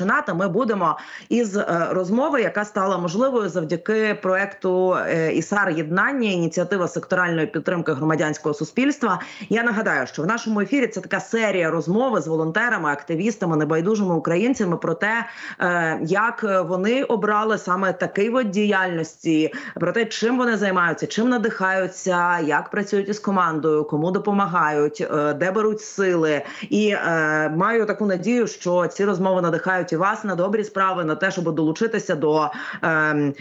починати ми будемо із е, розмови, яка стала можливою завдяки проекту е, ІСАР єднання, ініціатива секторальної підтримки громадянського суспільства. Я нагадаю, що в нашому ефірі це така серія розмови з волонтерами, активістами, небайдужими українцями про те, е, як вони обрали саме такий вид діяльності, про те, чим вони займаються, чим надихаються, як працюють із командою, кому допомагають, де беруть сили, і маю таку надію, що ці розмови надихають і вас на добрі справи, на те, щоб долучитися до е,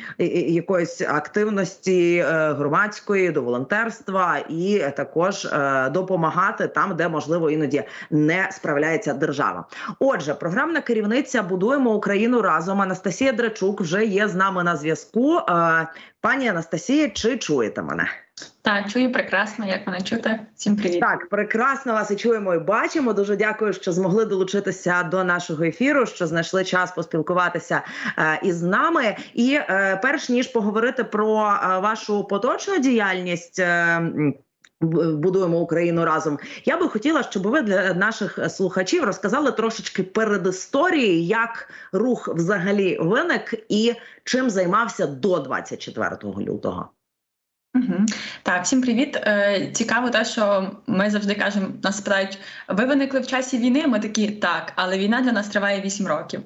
якоїсь активності е, громадської, до волонтерства і також е, допомагати там, де можливо іноді не справляється держава. Отже, програмна керівниця будуємо Україну разом. Анастасія Драчук вже є з нами на зв'язку. Е, пані Анастасія, чи чуєте мене? Так, чую прекрасно, як мене чути. Всім привіт. Так, прекрасно вас і чуємо і бачимо. Дуже дякую, що змогли долучитися до нашого ефіру, що знайшли час поспілкуватися е, із нами. І е, перш ніж поговорити про е, вашу поточну діяльність. Е, Будуємо Україну разом. Я би хотіла, щоб ви для наших слухачів розказали трошечки передісторії, як рух взагалі виник і чим займався до 24 лютого. Угу. Так, всім привіт. Е, Цікаво, те, що ми завжди кажемо, нас спитають, ви виникли в часі війни? Ми такі так, але війна для нас триває 8 років.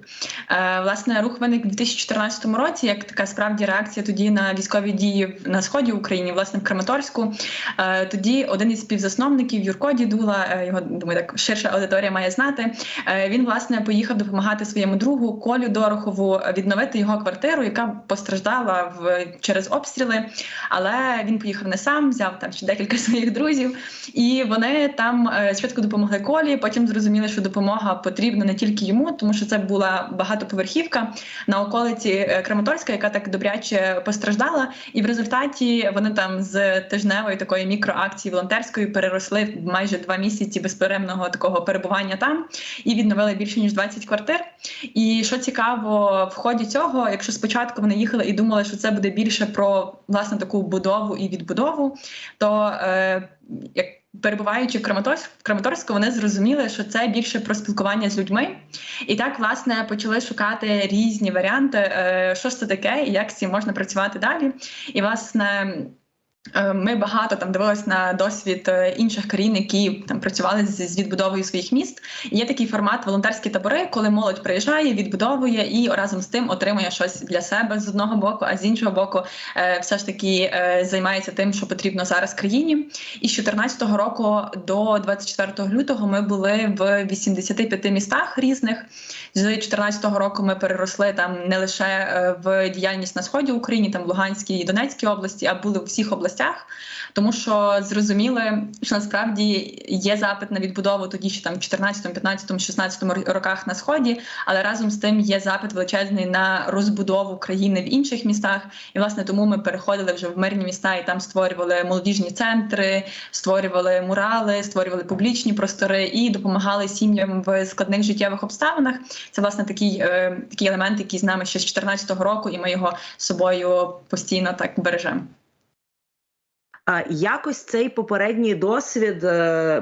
Е, Власне, рух виник у 2014 році, як така справді реакція тоді на військові дії на сході України, власне, в Краматорську. Е, Тоді один із співзасновників Юрко Дідула, е, його думаю, так ширша аудиторія має знати. Е, Він власне поїхав допомагати своєму другу Колю Дорохову відновити його квартиру, яка постраждала в через обстріли. Але він поїхав не сам, взяв там ще декілька своїх друзів, і вони там е, спочатку допомогли колі. Потім зрозуміли, що допомога потрібна не тільки йому, тому що це була багатоповерхівка на околиці е, Краматорська, яка так добряче постраждала. І в результаті вони там з тижневої такої мікроакції волонтерської переросли майже два місяці безперервного такого перебування там і відновили більше ніж 20 квартир. І що цікаво, в ході цього, якщо спочатку вони їхали і думали, що це буде більше про власне таку будову і відбудову, то е, як перебуваючи в Краматорську, в Краматорську, вони зрозуміли, що це більше про спілкування з людьми, і так власне почали шукати різні варіанти, е, що ж це таке, і як з цим можна працювати далі. І власне. Е, ми багато там дивилися на досвід е, інших країн, які там працювали з, відбудовою своїх міст. І Є такий формат волонтерські табори, коли молодь приїжджає, відбудовує і разом з тим отримує щось для себе з одного боку, а з іншого боку, е, все ж таки займається тим, що потрібно зараз країні. І з 2014 року до 24 лютого ми були в 85 містах різних. З 2014 року ми переросли там не лише в діяльність на сході України, там в Луганській і Донецькій області, а були у всіх областях областях, тому що зрозуміли, що насправді є запит на відбудову тоді, що там в 14, 15, 16 роках на сході, але разом з тим є запит величезний на розбудову країни в інших містах. І власне тому ми переходили вже в мирні міста і там створювали молодіжні центри, створювали мурали, створювали публічні простори і допомагали сім'ям в складних життєвих обставинах. Це власне такий е, такий елемент, який з нами ще з 14 року, і ми його собою постійно так бережемо. Якось цей попередній досвід, е,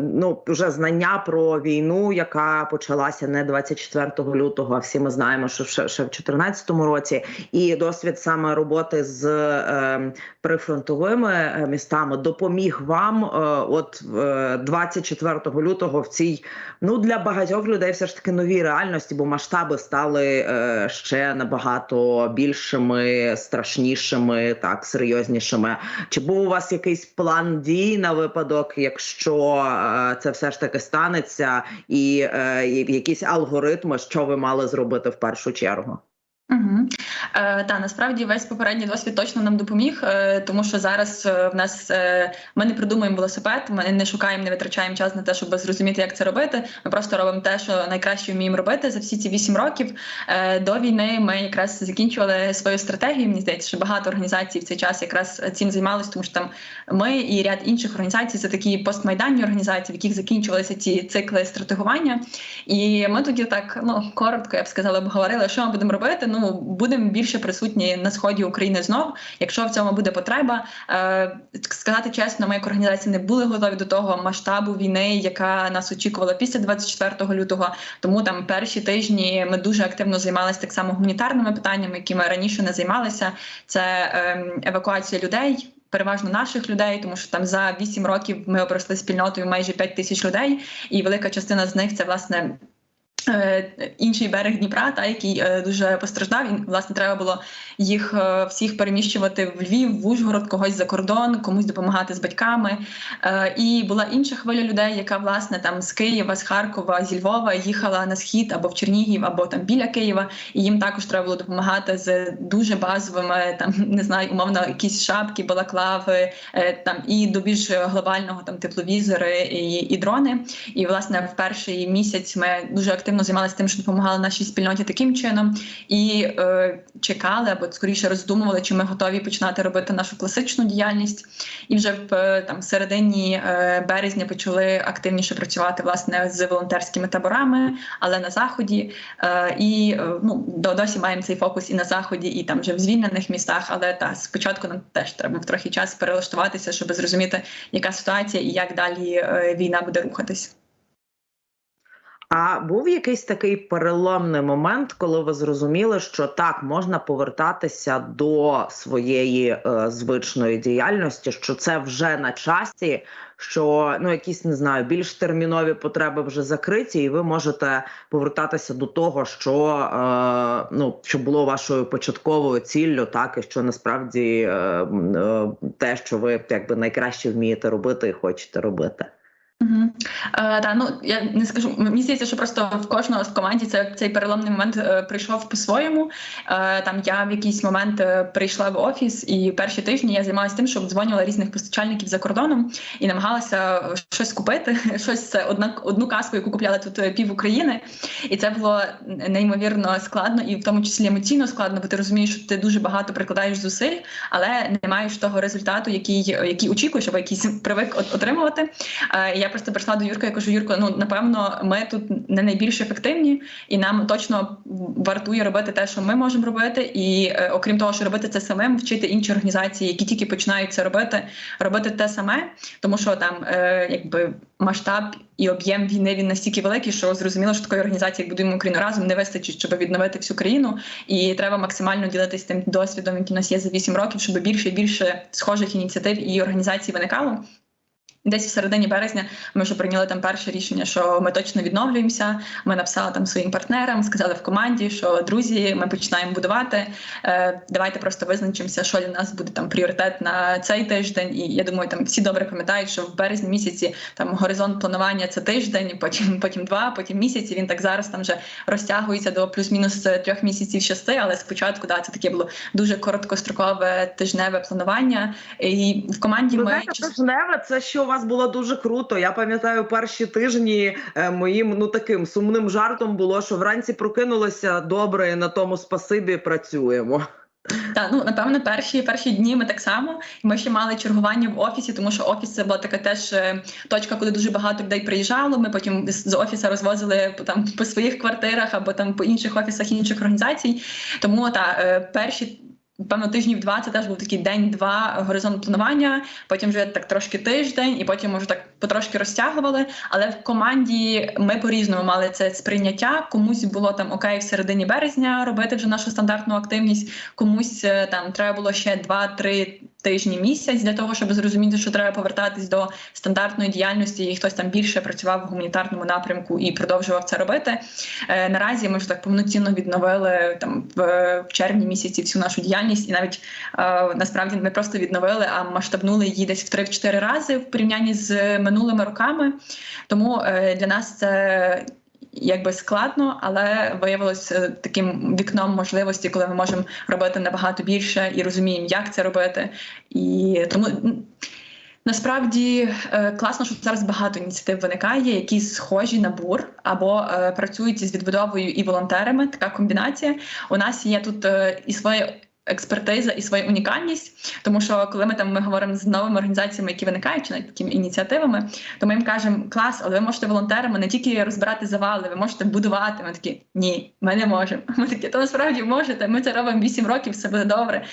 ну вже знання про війну, яка почалася не 24 лютого. А всі ми знаємо, що ще, ще в 2014 році, і досвід саме роботи з е, прифронтовими е, містами допоміг вам. Е, от е, 24 лютого в цій ну для багатьох людей все ж таки новій реальності, бо масштаби стали ще набагато більшими, страшнішими, так серйознішими. Чи був у вас якийсь план дій на випадок, якщо е, це все ж таки станеться, і е, якісь алгоритми, що ви мали зробити в першу чергу? Угу. Е, Та насправді весь попередній досвід точно нам допоміг, е, тому що зараз е, в нас е, ми не придумуємо велосипед, ми не шукаємо, не витрачаємо час на те, щоб зрозуміти, як це робити. Ми просто робимо те, що найкраще вміємо робити за всі ці вісім років. Е, До війни ми якраз закінчували свою стратегію. Мені здається, що багато організацій в цей час якраз цим займалися, тому що там ми і ряд інших організацій це такі постмайданні організації, в яких закінчувалися ці цикли стратегування. І ми тоді так ну коротко я б сказала, обговорили, що ми будемо робити ну будемо більше присутні на сході України знов, якщо в цьому буде потреба. Е, Сказати чесно, ми як організація не були готові до того масштабу війни, яка нас очікувала після 24 лютого. Тому там перші тижні ми дуже активно займалися так само гуманітарними питаннями, які ми раніше не займалися. Це е, евакуація людей переважно наших людей, тому що там за 8 років ми обросли спільнотою майже 5 тисяч людей, і велика частина з них це власне. Е, інший берег Дніпра, та який е, дуже постраждав, і власне треба було їх е, всіх переміщувати в Львів, в Ужгород, когось за кордон, комусь допомагати з батьками. І була інша хвиля людей, яка власне там з Києва, з Харкова, зі Львова їхала на схід або в Чернігів, або там біля Києва. І їм також треба було допомагати з дуже базовими, там не знаю, умовно, якісь шапки, балаклави, там і до більш глобального там тепловізори і, і дрони. І власне в перший місяць ми дуже активно активно займалися тим, що допомагали нашій спільноті таким чином, і е, чекали або скоріше роздумували, чи ми готові починати робити нашу класичну діяльність. І вже в е, там середині е, березня почали активніше працювати власне з волонтерськими таборами, але на заході. Е, і е, ну до досі маємо цей фокус і на заході, і там вже в звільнених містах. Але та спочатку нам теж треба трохи час перелаштуватися, щоб зрозуміти, яка ситуація і як далі е, війна буде рухатись. А був якийсь такий переломний момент, коли ви зрозуміли, що так можна повертатися до своєї е, звичної діяльності, що це вже на часі, що ну якісь не знаю, більш термінові потреби вже закриті, і ви можете повертатися до того, що е, ну що було вашою початковою ціллю, так і що насправді е, е, те, що ви якби найкраще вмієте робити і хочете робити. Угу. Е, ну я не скажу. Мені здається, що просто в кожного в команді це цей переломний момент е, прийшов по-своєму. Е, там я в якийсь момент прийшла в офіс, і перші тижні я займалася тим, що дзвонила різних постачальників за кордоном і намагалася щось купити. Щось це одну каску, яку купляли тут пів України. І це було неймовірно складно, і в тому числі емоційно складно, бо ти розумієш, що ти дуже багато прикладаєш зусиль, але не маєш того результату, який очікуєш, або якийсь привик отримувати. Я просто прийшла до Юрка і кажу: Юрко, ну напевно, ми тут не найбільш ефективні, і нам точно вартує робити те, що ми можемо робити. І е, окрім того, що робити це самим, вчити інші організації, які тільки починають це робити, робити те саме, тому що там е, якби масштаб і об'єм війни він настільки великий, що зрозуміло, що такої організації як будуємо Україну разом не вистачить, щоб відновити всю країну, і треба максимально ділитися тим досвідом, який у нас є за 8 років, щоб більше і більше схожих ініціатив і організацій виникало. Десь в середині березня ми вже прийняли там перше рішення, що ми точно відновлюємося. Ми написали там своїм партнерам, сказали в команді, що друзі, ми починаємо будувати. Е, Давайте просто визначимося, що для нас буде там пріоритет на цей тиждень. І я думаю, там всі добре пам'ятають, що в березні місяці там горизонт планування це тиждень, потім потім два, потім місяці. Він так зараз там вже розтягується до плюс-мінус трьох місяців шести. Але спочатку да, це таке було дуже короткострокове тижневе планування. І в команді ми тижневе це що вас було дуже круто. Я пам'ятаю, перші тижні е, моїм ну таким сумним жартом було, що вранці прокинулися добре на тому спасибі працюємо. Так, ну напевно, перші перші дні ми так само. Ми ще мали чергування в офісі, тому що офіс це була така теж е, точка, куди дуже багато людей приїжджало. Ми потім з офісу розвозили там по своїх квартирах або там по інших офісах інших організацій. Тому та е, перші Певно, тижнів два це теж був такий день-два горизонт планування. Потім вже так трошки тиждень, і потім може так потрошки розтягували. Але в команді ми по різному мали це сприйняття. Комусь було там окей, в середині березня робити вже нашу стандартну активність. Комусь е, там треба було ще два-три тижні місяць для того, щоб зрозуміти, що треба повертатись до стандартної діяльності, і хтось там більше працював в гуманітарному напрямку і продовжував це робити. Е, Наразі ми вже так повноцінно відновили там в, в червні місяці всю нашу діяльність, і навіть е, насправді не просто відновили, а масштабнули її десь в 3-4 рази в порівнянні з минулими роками. Тому е, для нас це якби складно, але виявилось е, таким вікном можливості, коли ми можемо робити набагато більше і розуміємо, як це робити. І тому насправді е, класно, що зараз багато ініціатив виникає, які схожі на бур або працюють із відбудовою і волонтерами. Така комбінація. У нас є тут і своє експертиза і своя унікальність. Тому що коли ми там ми говоримо з новими організаціями, які виникають, чи навіть такими ініціативами, то ми їм кажемо клас, але ви можете волонтерами не тільки розбирати завали, ви можете будувати. Ми такі ні, ми не можемо. Ми такі, то насправді можете. Ми це робимо 8 років, все буде добре.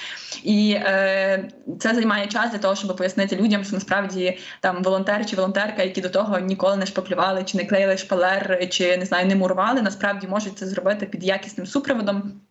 І е, це займає час для того, щоб пояснити людям, що насправді там волонтер чи волонтерка, які до того ніколи не шпаклювали, чи не клеїли шпалер, чи не знаю, не мурували, насправді можуть це зробити під якісним супроводом.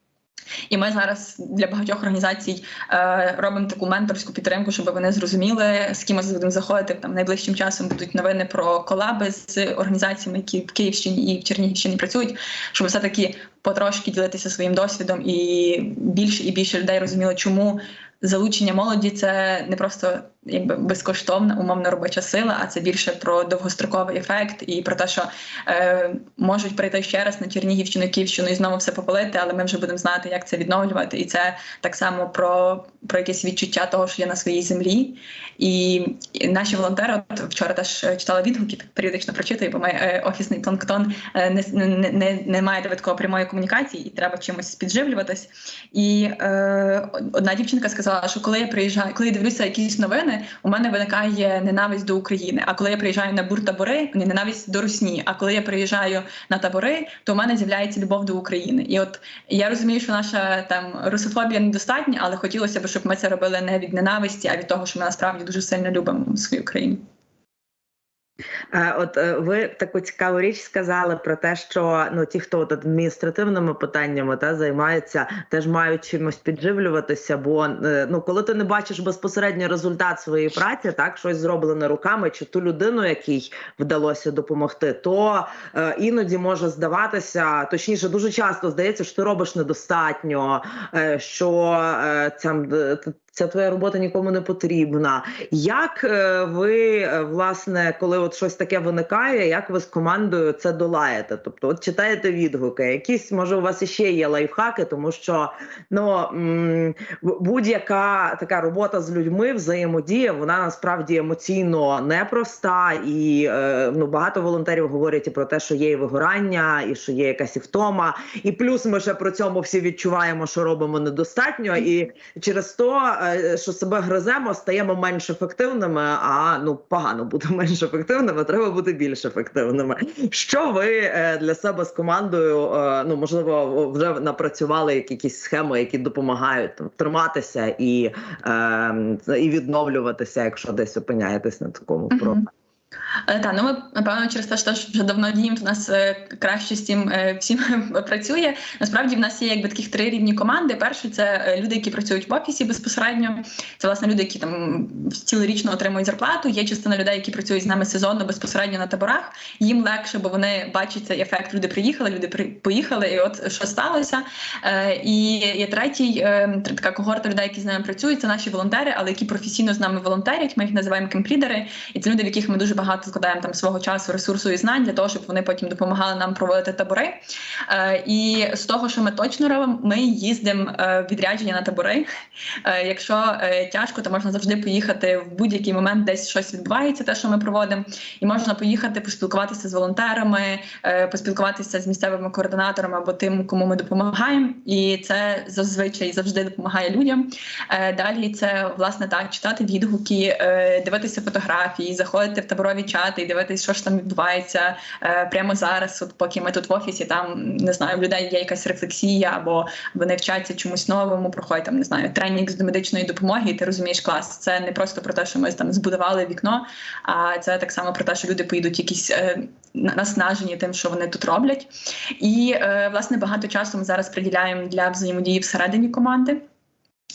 І ми зараз для багатьох організацій е, робимо таку менторську підтримку, щоб вони зрозуміли, з ким ми будемо заходити. Там найближчим часом будуть новини про колаби з організаціями, які в Київщині і в Чернігівщині працюють, щоб все таки потрошки ділитися своїм досвідом і більше і більше людей розуміли, чому залучення молоді це не просто якби безкоштовна умовна робоча сила, а це більше про довгостроковий ефект і про те, що е, можуть прийти ще раз на Чернігівщину, Київщину і знову все попалити, але ми вже будемо знати, як це відновлювати. І це так само про про якесь відчуття того, що є на своїй землі. І, і наші волонтери от вчора теж читала відгуки, так періодично прочитую, бо ми е, офісний планктон е, не, не, не, не має довідково прямої комунікації, і треба чимось підживлюватись. І е, одна дівчинка сказала, що коли я приїжджаю, коли я дивлюся якісь новини у мене виникає ненависть до України. А коли я приїжджаю на буртабори, ненависть до Русні. А коли я приїжджаю на табори, то у мене з'являється любов до України. І от я розумію, що наша там русофобія недостатня, але хотілося б, щоб ми це робили не від ненависті, а від того, що ми насправді дуже сильно любимо свою країну. От е, ви таку цікаву річ сказали про те, що ну ті, хто от адміністративними питаннями та займаються, теж мають чимось підживлюватися. Бо е, ну коли ти не бачиш безпосередньо результат своєї праці, так щось зроблене руками, чи ту людину, якій вдалося допомогти, то е, іноді може здаватися, точніше, дуже часто здається, що ти робиш недостатньо, е, що е, ця Ця твоя робота нікому не потрібна. Як е, ви е, власне, коли от щось таке виникає, як ви з командою це долаєте? Тобто, от читаєте відгуки, якісь може у вас іще є лайфхаки, тому що ну будь-яка така робота з людьми, взаємодія, вона насправді емоційно непроста, і е, ну багато волонтерів говорять і про те, що є і вигорання, і що є якась і втома, і плюс ми ще про цьому всі відчуваємо, що робимо недостатньо, і через то. Е, що себе гриземо, стаємо менш ефективними. А ну погано бути менш ефективними, треба бути більш ефективними. Що ви е, для себе з командою? Е, ну можливо, вже напрацювали якісь схеми, які допомагають там триматися і, і відновлюватися, якщо десь опиняєтесь на такому mm Е, так, ну ми напевно через те, що вже давно діємо, то нас е, краще з цим е, всім працює. Насправді в нас є якби таких три рівні команди. Перший це люди, які працюють в офісі безпосередньо. Це власне люди, які там цілорічно отримують зарплату. Є частина людей, які працюють з нами сезонно безпосередньо на таборах. Їм легше, бо вони бачать цей ефект. Люди приїхали, люди поїхали, і от що сталося. І є третій така когорта людей, які з нами працюють. Це наші волонтери, але які професійно з нами волонтерять. Ми їх називаємо кемпрідери. І це люди, в яких ми дуже багато складаємо там свого часу, ресурсу і знань для того, щоб вони потім допомагали нам проводити табори. Е, І з того, що ми точно робимо, ми їздимо е, відрядження на табори. Е, Якщо тяжко, то можна завжди поїхати в будь-який момент, десь щось відбувається, те, що ми проводимо, і можна поїхати поспілкуватися з волонтерами, поспілкуватися з місцевими координаторами або тим, кому ми допомагаємо. І це зазвичай завжди допомагає людям. Далі це власне так читати відгуки, дивитися фотографії, заходити в таборові чати і дивитися, що ж там відбувається е, прямо зараз. От поки ми тут в офісі, там не знаю, людей є якась рефлексія, або вони вчаться чомусь новому, проходять там, не знаю, тренінг з медичної допомоги, і ти розумієш клас. Це не просто про те, що ми там збудували вікно, а це так само про те, що люди поїдуть якісь е, наснажені тим, що вони тут роблять. І е, власне багато часу ми зараз приділяємо для взаємодії всередині команди.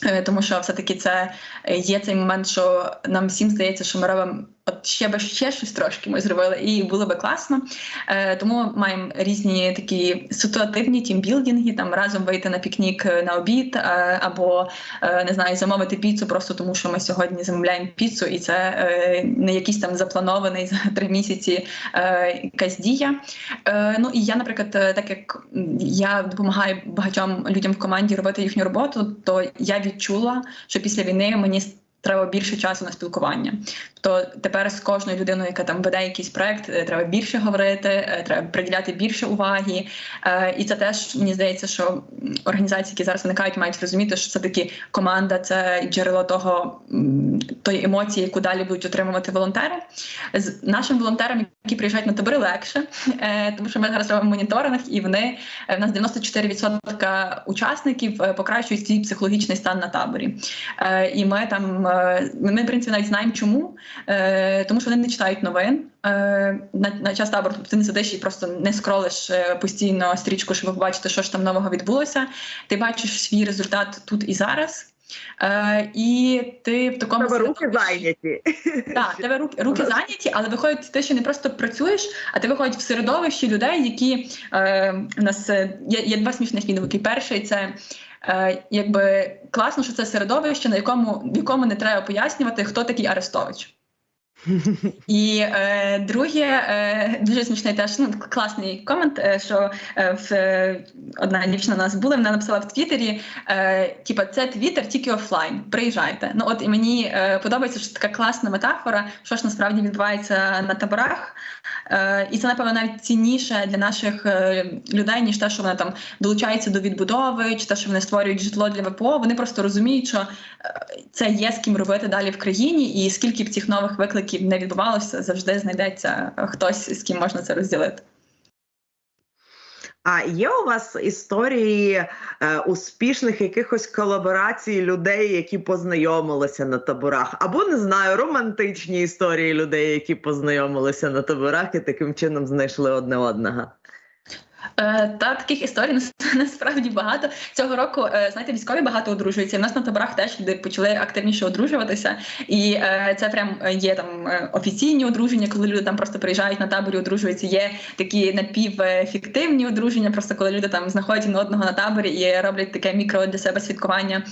Е, тому що все таки це є цей момент, що нам всім здається, що ми робимо От ще би ще щось трошки ми зробили, і було би класно. Е, Тому маємо різні такі ситуативні тімбілдинги, там разом вийти на пікнік е, на обід, е, або е, не знаю, замовити піцу, просто тому що ми сьогодні замовляємо піцу, і це е, не якийсь там запланований за три місяці е, якась дія. Е, Ну і я, наприклад, е, так як я допомагаю багатьом людям в команді робити їхню роботу, то я відчула, що після війни мені треба більше часу на спілкування. То тепер з кожною людиною, яка там веде якийсь проект, е, треба більше говорити, е, треба приділяти більше уваги. Е, І це теж мені здається, що організації, які зараз виникають, мають розуміти, що це таки команда, це джерело того тої емоції, яку далі будуть отримувати волонтери. З нашим волонтерам, які приїжджають на табори, легше, тому що ми зараз робимо моніторинг, і вони в нас 94% учасників покращують свій психологічний стан на таборі. І ми там ми, в принципі, навіть знаємо, чому, Е, тому що вони не читають новин. Е, На, на час табору тобто ти не сидиш і просто не скролиш е, постійно стрічку, щоб побачити, що ж там нового відбулося. Ти бачиш свій результат тут і зараз. Е, і ти в такому Тебе руки зайняті. так, тебе руки, руки зайняті, але виходить, ти ще не просто працюєш, а ти виходить в середовищі людей, які е, у нас є, є два смішних відгуки. Перший це якби класно, що це середовище, на якому в якому не треба пояснювати, хто такий Арестович. І е, друге, е, дуже смішний теж ну, класний комент, е, що е, в, е, одна дівчина у нас була, вона написала в Твіттері, е, типа це Твіттер тільки офлайн. Приїжджайте. Ну от і мені е, подобається, що така класна метафора, що ж насправді відбувається на таборах. Е, і це, напевно, навіть цінніше для наших е, людей, ніж те, що вони там долучаються до відбудови, чи те, що вони створюють житло для ВПО. Вони просто розуміють, що е, це є з ким робити далі в країні, і скільки б цих нових викликів не відбувалося, завжди знайдеться хтось, з ким можна це розділити. А є у вас історії е, успішних якихось колаборацій людей, які познайомилися на таборах, або не знаю, романтичні історії людей, які познайомилися на таборах і таким чином знайшли одне одного. Е, Та таких історій насправді багато цього року. е, Знаєте, військові багато одружуються. У нас на таборах теж люди почали активніше одружуватися, і е, це прям є там офіційні одруження, коли люди там просто приїжджають на таборі, одружуються. Є такі напівфіктивні одруження, просто коли люди там знаходять один одного на таборі і роблять таке мікро для себе святкування.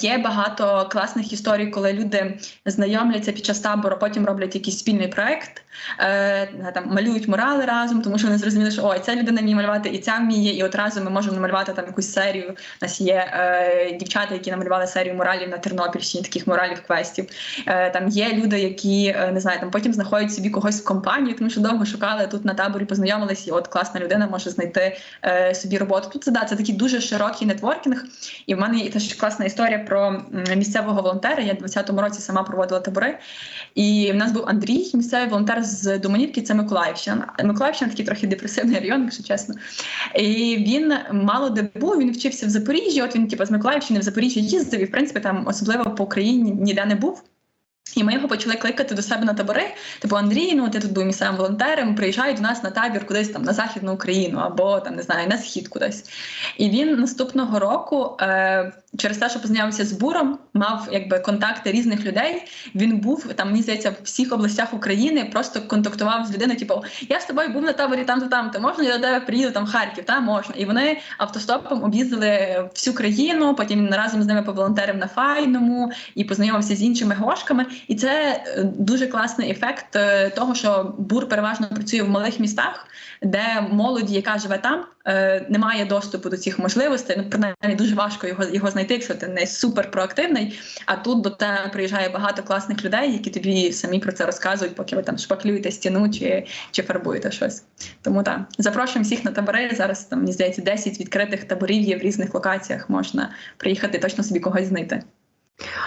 Є багато класних історій, коли люди знайомляться під час табору, потім роблять якийсь спільний проект, там малюють мурали разом, тому що вони зрозуміли, що ой, ця людина вміє малювати, і ця вміє, і одразу ми можемо намалювати там якусь серію. У нас є е, дівчата, які намалювали серію муралів на Тернопільщині, таких муралів квестів. Е, там є люди, які е, не знаю, там потім знаходять собі когось в компанію, тому що довго шукали тут на таборі, познайомились, і от класна людина може знайти е, собі роботу. Тут це да, це такий дуже широкий нетворкінг. І в мене є теж класна історія про місцевого волонтера. Я в 20-му році сама проводила табори. І в нас був Андрій, місцевий волонтер з Доманівки, це Миколаївщина. Миколаївщина такий трохи депресивний район, якщо чесно. І він мало де був, він вчився в Запоріжжі. От він, типу, з Миколаївщини в Запоріжжя їздив, і в принципі там особливо по Україні ніде не був. І ми його почали кликати до себе на табори. Типу Андрій, ну ти тут був місцевим волонтером, приїжджай до нас на табір кудись там на західну Україну або там не знаю на схід кудись. І він наступного року, е, через те, що познайомився з буром, мав якби контакти різних людей. Він був там, мені здається, в всіх областях України, просто контактував з людиною. Типу, я з тобою був на таборі там-то там, то можна я до тебе приїду там Харків? Та можна. І вони автостопом об'їздили всю країну. Потім він разом з ними поволонтерив на файному і познайомився з іншими гошками. І це е, дуже класний ефект е, того, що бур переважно працює в малих містах, де молоді, яка живе там, е, не має доступу до цих можливостей. Ну, принаймні дуже важко його його знайти, якщо ти не супер проактивний. А тут до тебе приїжджає багато класних людей, які тобі самі про це розказують, поки ви там шпаклюєте стіну чи, чи фарбуєте щось. Тому так, запрошуємо всіх на табори. Зараз там мені здається 10 відкритих таборів є в різних локаціях. Можна приїхати точно собі когось знайти.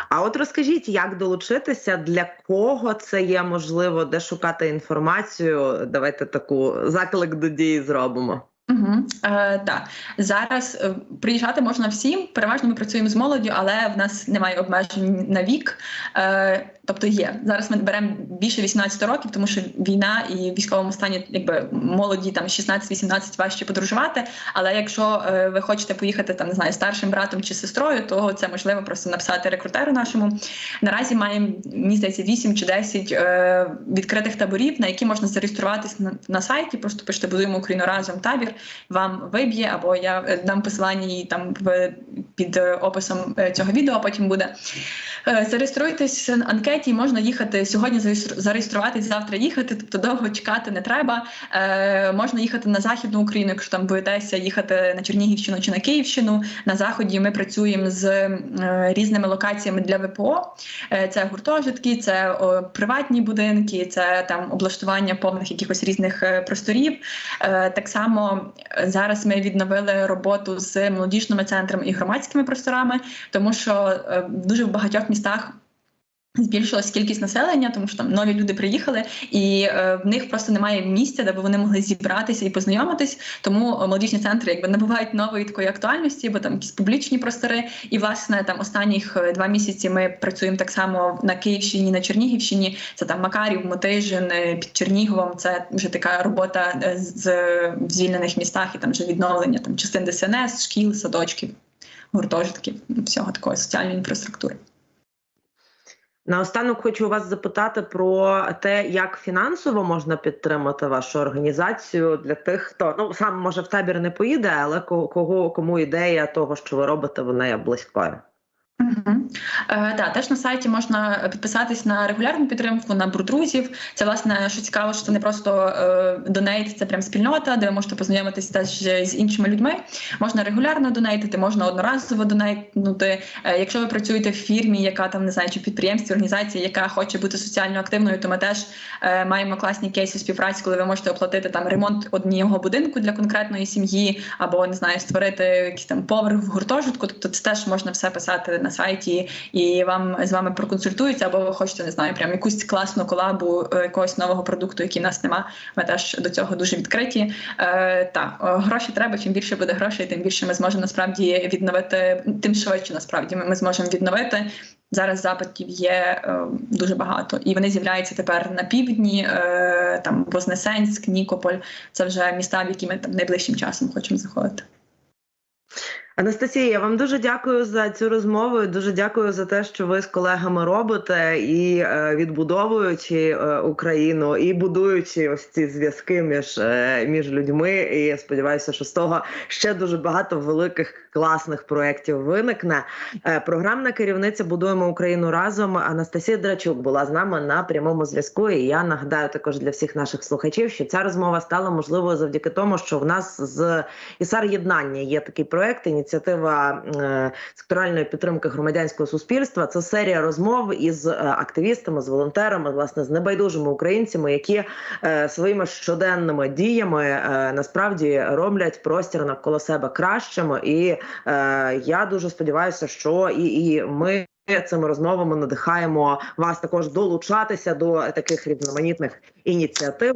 А от розкажіть, як долучитися, для кого це є можливо, де шукати інформацію? Давайте таку заклик до дії зробимо. Угу. Е, так. Зараз е, приїжджати можна всім. Переважно ми працюємо з молоддю, але в нас немає обмежень на вік. Е, тобто є. Зараз ми беремо більше 18 років, тому що війна і в військовому стані, якби молоді там 16-18 важче подорожувати. Але якщо е, ви хочете поїхати там, не знаю, старшим братом чи сестрою, то це можливо просто написати рекрутеру нашому. Наразі маємо мені здається 8 чи 10 е, відкритих таборів, на які можна зареєструватися на, на сайті. Просто пишете будуємо Україну разом табір. Вам виб'є, або я е, дам посилання і там в під е, описом е, цього відео. Потім буде. Е, Зареєструйтесь в анкеті, можна їхати сьогодні. зареєстру- Зареєструватись, завтра їхати, тобто довго чекати не треба. Е, можна їхати на західну Україну, якщо там боїтеся їхати на Чернігівщину чи на Київщину. На заході ми працюємо з е, різними локаціями для ВПО. Е, Це гуртожитки, це о, приватні будинки, це там облаштування повних якихось різних е, просторів. Е, Так само е, зараз ми відновили роботу з молодіжними центрами і громадськими просторами, тому що е, дуже в багатьох містах. Збільшилась кількість населення, тому що там нові люди приїхали, і е, в них просто немає місця, де б вони могли зібратися і познайомитись. Тому е, молодіжні центри якби набувають нової такої актуальності, бо там якісь публічні простори. І власне там останніх е, два місяці ми працюємо так само на Київщині, на Чернігівщині. Це там Макарів, Мотижин, е, під Черніговом. Це вже така робота з в звільнених містах і там вже відновлення там частин ДСНС, шкіл, садочків, гуртожитків, всього такої соціальної інфраструктури. Наостанок хочу вас запитати про те, як фінансово можна підтримати вашу організацію для тих, хто ну сам може в табір не поїде, але ко- кого кому ідея того, що ви робите, вона є близькою. Угу. Е, да, теж на сайті можна підписатись на регулярну підтримку, на друзів. Це власне, що цікаво, що це не просто е, донейт, це прям спільнота, де ви можете познайомитись теж з іншими людьми. Можна регулярно донейтити, можна одноразово донейтнути. Е, якщо ви працюєте в фірмі, яка там не знаю, чи підприємстві, організації, яка хоче бути соціально активною, то ми теж е, маємо класні кейси співпраці, коли ви можете оплатити там ремонт одного будинку для конкретної сім'ї, або не знаю, створити якийсь там поверх в гуртожитку. Тобто це теж можна все писати на сайті, і вам з вами проконсультуються, або ви хочете не знаю, прям якусь класну колабу е, якогось нового продукту, який в нас нема. Ми теж до цього дуже відкриті. Е, так, е, гроші треба. Чим більше буде грошей, тим більше ми зможемо насправді відновити, тим швидше насправді ми, ми зможемо відновити. Зараз запитів є е, дуже багато, і вони з'являються тепер на півдні, е, там Вознесенськ, Нікополь. Це вже міста, в які ми там найближчим часом хочемо заходити. Анастасія, я вам дуже дякую за цю розмову. Дуже дякую за те, що ви з колегами робите і е, відбудовуючи е, Україну, і будуючи ось ці зв'язки між, е, між людьми. І я сподіваюся, що з того ще дуже багато великих класних проєктів виникне. Програмна керівниця Будуємо Україну разом. Анастасія Драчук була з нами на прямому зв'язку. І я нагадаю також для всіх наших слухачів, що ця розмова стала можливою завдяки тому, що в нас з ісар єднання є такий проект. Ініціатива е, секторальної підтримки громадянського суспільства. Це серія розмов із е, активістами, з волонтерами, власне, з небайдужими українцями, які е, своїми щоденними діями насправді роблять простір навколо себе кращим. І я дуже сподіваюся, що і, і ми. Цими розмовами надихаємо вас також долучатися до таких різноманітних ініціатив.